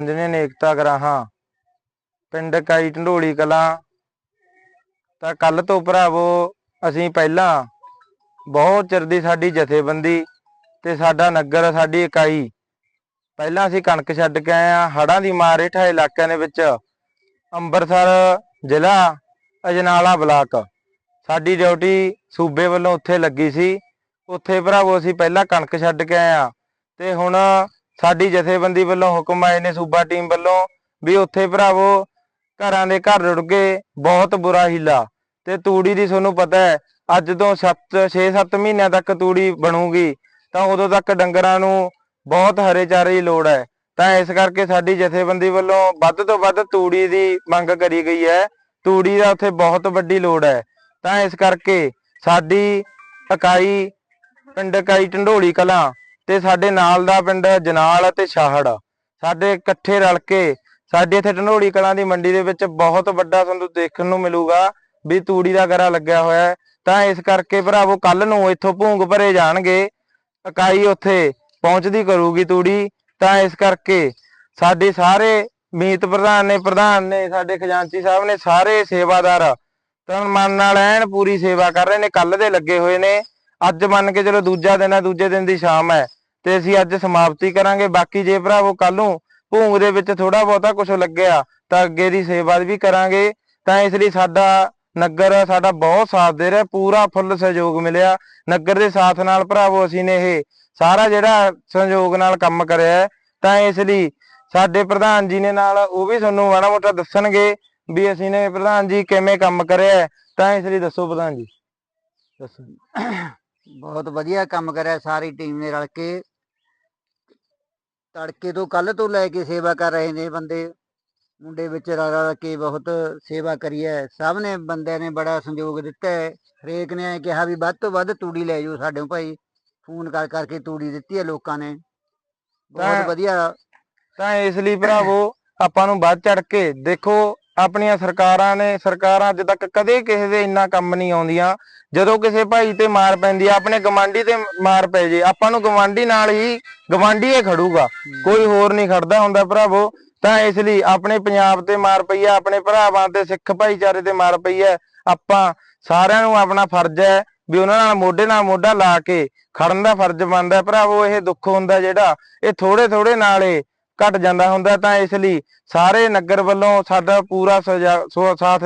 ਜਿਹਨੇ ਨੇਕਤਾ ਗਰਾਹਾਂ, ਪਿੰਡ ਕਾਈ ਢੰਡੋਲੀ ਕਲਾਂ, ਤਾਂ ਕੱਲ ਤੋਂ ਭਰਾਵੋ ਅਸੀਂ ਪਹਿਲਾਂ ਬਹੁਤ ਚਿਰ ਦੀ ਸਾਡੀ ਜਥੇਬੰਦੀ ਤੇ ਸਾਡਾ ਨਗਰ, ਸਾਡੀ ਇਕਾਈ, ਪਹਿਲਾਂ ਅਸੀਂ ਕਣਕ ਛੱਡ ਕੇ ਆਏ ਆ ਹੜਾਂ ਦੀ ਮਾਰ ਹੇਠਾਂ ਇਲਾਕਿਆਂ ਦੇ ਵਿੱਚ ਅੰਮ੍ਰਿਤਸਰ ਜ਼ਿਲ੍ਹਾ, ਅਜਨਾਲਾ ਬਲਾਕ, ਸਾਡੀ ਡਿਊਟੀ ਸੂਬੇ ਵੱਲੋਂ ਉੱਥੇ ਲੱਗੀ ਸੀ, ਉੱਥੇ ਭਰਾਵੋ ਅਸੀਂ ਪਹਿਲਾਂ ਕਣਕ ਛੱਡ ਕੇ ਆਏ ਆ ਤੇ ਹੁਣ ਸਾਡੀ ਜਥੇਬੰਦੀ ਵੱਲੋਂ ਹੁਕਮ ਆਏ ਨੇ ਸੂਬਾ ਟੀਮ ਵੱਲੋਂ ਵੀ ਉੱਥੇ ਭਰਾਵੋ, ਘਰਾਂ ਦੇ ਘਰ ਰੁੜ ਗਏ ਬਹੁਤ ਬੁਰਾ ਹੀਲਾ। ਤੇ ਤੂੜੀ ਦੀ ਤੁਹਾਨੂੰ ਪਤਾ ਹੈ, ਅੱਜ ਤੋਂ 7 6-7 ਮਹੀਨਿਆਂ ਤੱਕ ਤੂੜੀ ਬਣੂਗੀ, ਤਾਂ ਉਦੋਂ ਤੱਕ ਡੰਗਰਾਂ ਨੂੰ ਬਹੁਤ ਹਰੇ ਚਾਰੇ ਦੀ ਲੋੜ ਹੈ। ਤਾਂ ਇਸ ਕਰਕੇ ਸਾਡੀ ਜਥੇਬੰਦੀ ਵੱਲੋਂ ਵੱਧ ਤੋਂ ਵੱਧ ਤੂੜੀ ਦੀ ਮੰਗ ਕਰੀ ਗਈ ਹੈ। ਤੂੜੀ ਦਾ ਉੱਥੇ ਬਹੁਤ ਵੱਡੀ ਲੋੜ ਹੈ। ਤਾਂ ਇਸ ਕਰਕੇ ਸਾਡੀ ਇਕਾਈ ਪਿੰਡ ਇਕਾਈ ਢੰਡੋਲੀ ਕਲਾਂ ਤੇ ਸਾਡੇ ਨਾਲ ਦਾ ਪਿੰਡ ਜਨਾਲ ਅਤੇ ਸ਼ਾਹੜ ਸਾਡੇ ਇਕੱਠੇ ਰਲ ਕੇ ਸਾਡੇ ਇੱਥੇ ਢੰਡੋਲੀ ਕਲਾਂ ਦੀ ਮੰਡੀ ਦੇ ਵਿੱਚ ਬਹੁਤ ਵੱਡਾ ਤੁਹਾਨੂੰ ਦੇਖਣ ਨੂੰ ਮਿਲੂਗਾ ਵੀ ਤੂੜੀ ਦਾ ਗਰਾ ਲੱਗਿਆ ਹੋਇਆ ਹੈ। ਤਾਂ ਇਸ ਕਰਕੇ ਭਰਾਵੋ ਕੱਲ ਨੂੰ ਇੱਥੋਂ ਭੂੰਗ ਭਰੇ ਜਾਣਗੇ। ਇਕਾਈ ਉੱਥੇ ਪਹੁੰਚਦੀ ਕਰੂਗੀ ਤੂੜੀ। ਤਾਂ ਇਸ ਕਰਕੇ ਸਾਡੇ ਸਾਰੇ ਮੀਤ ਪ੍ਰਧਾਨ ਨੇ ਪ੍ਰਧਾਨ ਨੇ, ਸਾਡੇ ਖਜ਼ਾਨਚੀ ਸਾਹਿਬ ਨੇ ਸਾਰੇ ਸੇਵਾਦਾਰ ਤਾਂ ਮਨ ਨਾਲ ਐਨ ਪੂਰੀ ਸੇਵਾ ਕਰ ਰਹੇ ਨੇ। ਕੱਲ ਦੇ ਲੱਗੇ ਹੋਏ ਨੇ। ਅੱਜ ਮੰਨ ਕੇ ਚਲੋ ਦੂਜਾ ਦਿਨ ਹੈ ਦੂਜੇ ਦਿਨ ਦੀ ਸ਼ਾਮ ਹੈ। ਤੇ ਅਸੀਂ ਅੱਜ ਸਮਾਪਤੀ ਕਰਾਂਗੇ। ਬਾਕੀ ਜੇ ਭਰਾਵੋ ਕੱਲ ਨੂੰ ਭੂੰਗ ਦੇ ਵਿੱਚ ਥੋੜਾ ਬਹੁਤਾ ਕੁਝ ਲੱਗਿਆ ਤਾਂ ਅੱਗੇ ਦੀ ਸੇਵਾ ਵੀ ਕਰਾਂਗੇ। ਤਾਂ ਇਸ ਲਈ ਸਾਡਾ ਨਗਰ ਸਾਡਾ ਬਹੁਤ ਸਾਥ ਦੇ ਰਿਹਾ ਪੂਰਾ ਫੁੱਲ ਸਹਿਯੋਗ ਮਿਲਿਆ। ਨਗਰ ਦੇ ਸਾਥ ਨਾਲ ਭਰਾਵੋ ਅਸੀਂ ਨੇ ਇਹ ਸਾਰਾ ਜਿਹੜਾ ਸਹਿਯੋਗ ਨਾਲ ਕੰਮ ਕਰਿਆ ਹੈ, ਤਾਂ ਇਸ ਲਈ ਸਾਡੇ ਪ੍ਰਧਾਨ ਜੀ ਨੇ ਨਾਲ ਉਹ ਵੀ ਤੁਹਾਨੂੰ ਮਾੜਾ ਮੋਟਾ ਦੱਸਣਗੇ ਵੀ ਅਸੀਂ ਨੇ ਪ੍ਰਧਾਨ ਜੀ ਕਿਵੇਂ ਕੰਮ ਕਰਿਆ ਹੈ, ਤਾਂ ਇਸ ਲਈ ਦੱਸੋ ਪ੍ਰਧਾਨ ਜੀ। ਦੱਸੋ ਬਹੁਤ ਵਧੀਆ ਕੰਮ ਕਰਿਆ ਸਾਰੀ ਟੀਮ ਨੇ ਰਲ ਕੇ। ਤੜਕੇ ਤੋਂ ਕੱਲ ਤੋਂ ਲੈ ਕੇ ਸੇਵਾ ਕਰ ਰਹੇ ਨੇ ਬੰਦੇ। ਮੁੰਡੇ ਵਿੱਚ ਰਲ ਰਲ ਕੇ ਬਹੁਤ ਸੇਵਾ ਕਰੀ ਹੈ। ਸਭ ਨੇ ਬੰਦਿਆਂ ਨੇ ਬੜਾ ਸੰਯੋਗ ਦਿੱਤਾ ਹੈ। ਹਰੇਕ ਨੇ ਕਿਹਾ ਵੀ ਵੱਧ ਤੋਂ ਵੱਧ ਤੂੜੀ ਲੈ ਜਾਓ ਸਾਡੇ ਭਾਈ। ਫੋਨ ਕਰ ਕਰਕੇ ਤੂੜੀ ਦਿੱਤੀ ਹੈ ਲੋਕਾਂ ਨੇ। ਬਹੁਤ ਵਧੀਆ। ਤਾਂ ਇਸ ਲਈ ਭਰਾਵੋ ਆਪਾਂ ਨੂੰ ਵੱਧ ਚੜ ਕੇ ਦੇਖੋ ਆਪਣੀਆਂ ਸਰਕਾਰਾਂ ਨੇ ਸਰਕਾਰਾਂ ਅੱਜ ਤੱਕ ਕਦੇ ਕਿਸੇ ਦੇ ਇੰਨਾ ਕੰਮ ਨਹੀਂ ਆਉਂਦੀਆਂ। ਜਦੋਂ ਕਿਸੇ ਭਾਈ ਤੇ ਮਾਰ ਪੈਂਦੀ ਆ ਆਪਣੇ ਗਵਾਂਢੀ ਤੇ ਮਾਰ ਪੈ ਜੇ ਆਪਾਂ ਨੂੰ ਗਵਾਂਢੀ ਨਾਲ ਹੀ ਗਵਾਂਢੀ ਹੀ ਖੜੂਗਾ। ਕੋਈ ਹੋਰ ਨਹੀਂ ਖੜਦਾ ਹੁੰਦਾ ਭਰਾਵੋ। ਤਾਂ ਇਸ ਲਈ ਆਪਣੇ ਪੰਜਾਬ ਤੇ ਮਾਰ ਪਈ ਆ ਆਪਣੇ ਭਰਾਵਾਂ ਤੇ ਸਿੱਖ ਭਾਈਚਾਰੇ ਤੇ ਮਾਰ ਪਈ ਹੈ ਆਪਾਂ ਸਾਰਿਆਂ ਨੂੰ ਆਪਣਾ ਫਰਜ਼ ਹੈ ਵੀ ਉਹਨਾਂ ਨਾਲ ਮੋਢੇ ਨਾਲ ਮੋਢਾ ਲਾ ਕੇ ਖੜਨ ਦਾ ਫਰਜ਼ ਬਣਦਾ। ਭਰਾਵੋ ਇਹ ਦੁੱਖ ਹੁੰਦਾ ਜਿਹੜਾ ਇਹ ਥੋੜੇ ਥੋੜੇ ਨਾਲ ਘਟ ਜਾਂਦਾ ਹੁੰਦਾ ਤਾਂ ਇਸ ਲਈ ਸਾਰੇ ਨਗਰ ਵੱਲੋਂ ਸਾਡਾ ਪੂਰਾ ਸਾਥ